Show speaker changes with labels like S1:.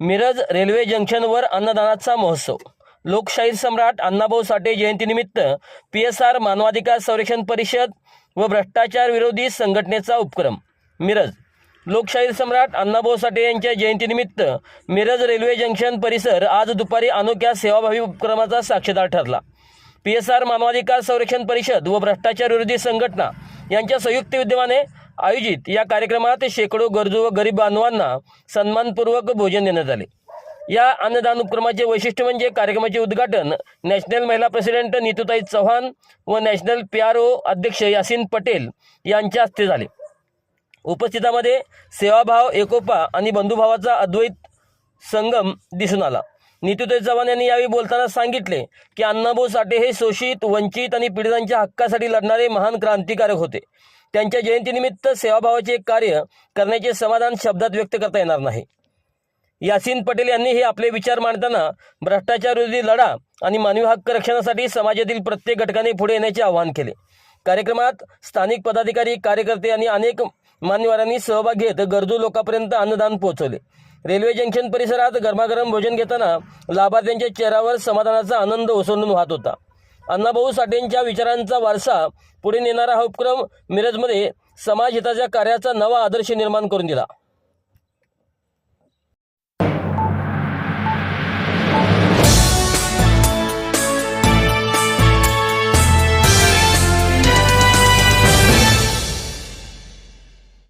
S1: Miraj railway जंक्शनवर अन्नदानाचा महोत्सव. लोकशाही सम्राट अण्णाभाऊ साठे जयंतीनिमित्त पी एस आर मानवाधिकार संरक्षण परिषद व भ्रष्टाचार विरोधी संघटनेचा उपक्रम. मिरज. लोकशाही सम्राट अण्णाभाऊ साठे यांच्या जयंतीनिमित्त मिरज रेल्वे जंक्शन परिसर आज दुपारी अनोख्या सेवाभावी उपक्रमाचा साक्षीदार ठरला. पी एस आर मानवाधिकार संरक्षण परिषद व भ्रष्टाचार विरोधी संघटना यांच्या संयुक्त विद्यमाने आयोजित या कार्यक्रमात शेकडो गरजू व गरीब बांधवांना सन्मानपूर्वक भोजन देण्यात आले. या अन्नदान उपक्रमाचे वैशिष्ट्य म्हणजे कार्यक्रमाचे उद्घाटन नॅशनल महिला प्रेसिडेंट नीतूताई चव्हाण व नॅशनल पी आर ओ अध्यक्ष यासिन पटेल यांच्या हस्ते झाले. उपस्थितामध्ये सेवाभाव एकोपा आणि बंधुभावाचा अद्वैत संगम दिसून आला. नितीताई चव्हाण यांनी यावेळी बोलताना सांगितले की अण्णाभाऊ साठे हे शोषित वंचित आणि पीडितांच्या हक्कासाठी लढणारे महान क्रांतिकारक होते. त्यांच्या जयंतीनिमित्त सेवाभावाचे कार्य करण्याचे समाधान शब्दात व्यक्त करता येणार नाही. यासिन पटेल यांनी हे आपले विचार मांडताना भ्रष्टाचार विरोधी लढा आणि मानवी हक्क रक्षणासाठी समाजातील प्रत्येक घटकाने पुढे येण्याचे आवाहन केले. कार्यक्रमात स्थानिक पदाधिकारी कार्यकर्ते आणि अनेक मान्यवरांनी सहभाग घेत गरजू लोकांपर्यंत अन्नदान पोहोचवले. रेल्वे जंक्शन परिसरात गरमागरम भोजन घेताना लाभार्थ्यांच्या चेहऱ्यावर समाधानाचा आनंद ओसंडून वाहत होता. अण्णाभाऊ साठेंच्या विचारांचा वारसा पुढे नेणारा हा उपक्रम मिरजमध्ये समाजहिताच्या कार्याचा नवा आदर्श निर्माण करून दिला.